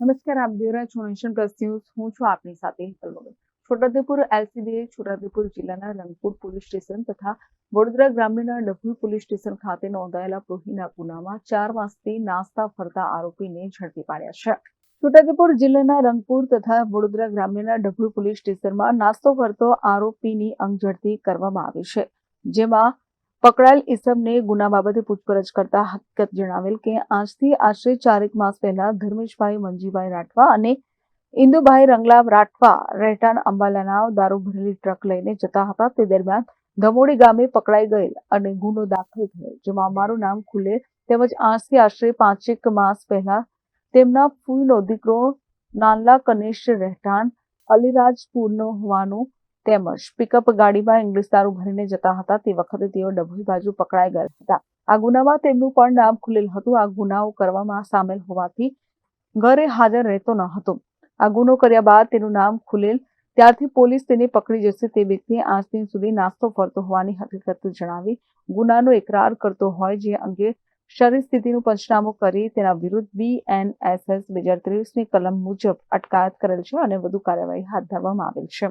નમસ્કાર, આપ જોઈ રહ્યા છો પ્લસ ન્યૂઝ. હું છું આપની સાથે હેતલ મગર છોટાઉદેપુર એલસીબીએ છોટાઉદેપુર જિલ્લાના રંગપુર પોલીસ સ્ટેશન તથા વડોદરા ગ્રામ્યના ડભોઈ પોલીસ સ્ટેશન ખાતે નોંધાયેલા પ્રોહીના ગુનામાં ચાર માસથી નાસ્તા ફરતા આરોપીને ઝડપી પાડ્યા છે. છોટાઉદેપુર જિલ્લાના રંગપુર તથા વડોદરા ગ્રામ્યના ડભોઈ પોલીસ સ્ટેશનમાં નાસ્તો ફરતો આરોપીની અંગ ઝડપી કરવામાં આવી છે, જેમાં પકડાયેલ ઇસમને ગુના બાબતે પૂછપરછ કરતા હકીકત જણાવેલ કે આજથી આશરે ચારેક માસ પહેલા ધર્મેશભાઈ મંજીભાઈ રાઠવા અને ઇન્દુભાઈ રંગલા રાઠવા રહેઠાણ અંબાલાના દારૂ ભરેલી ટ્રક લઈને જતા હતા. તે દરમિયાન ધમોડી ગામે પકડાઈ ગયેલ અને ગુનો દાખલ થયો, જેમાં અમારું નામ ખુલે તેમજ આજથી આશરે પાંચેક માસ પહેલા તેમના ફૂઈનો દીકરો નાનલા કનિષ્ઠ રહેઠાણ અલીરાજપુરનો હોવાનું તેમજ પિકઅપ ગાડીમાં ઇંગ્લિશ દારૂ ભરીને જતા હતા. તે વખતે તેઓ ડભોઈ બાજુ પકડાઈ ગયા હતા. આ ગુનામાં તેમનું પણ નામ ખુલેલ હતું. આ ગુનાઓ કરવામાં સામેલ હોવાથી ઘરે હાજર રહેતો ન હતો. આ ગુનો કર્યા બાદ તેનું નામ ખુલેલ. ત્યારથી પોલીસ તેને પકડી જશે. તે વ્યક્તિ આજ દિન સુધી નાસ્તો ફરતો હોવાની હકીકત જણાવી ગુનાનો એકરાર કરતો હોય જે અંગે શરીર સ્થિતિનું પંચનામું કરી તેના વિરુદ્ધ બીએનએસએસ બે હજાર ત્રેવીસની કલમ મુજબ અટકાયત કરેલ છે અને વધુ કાર્યવાહી હાથ ધરવામાં આવેલ છે.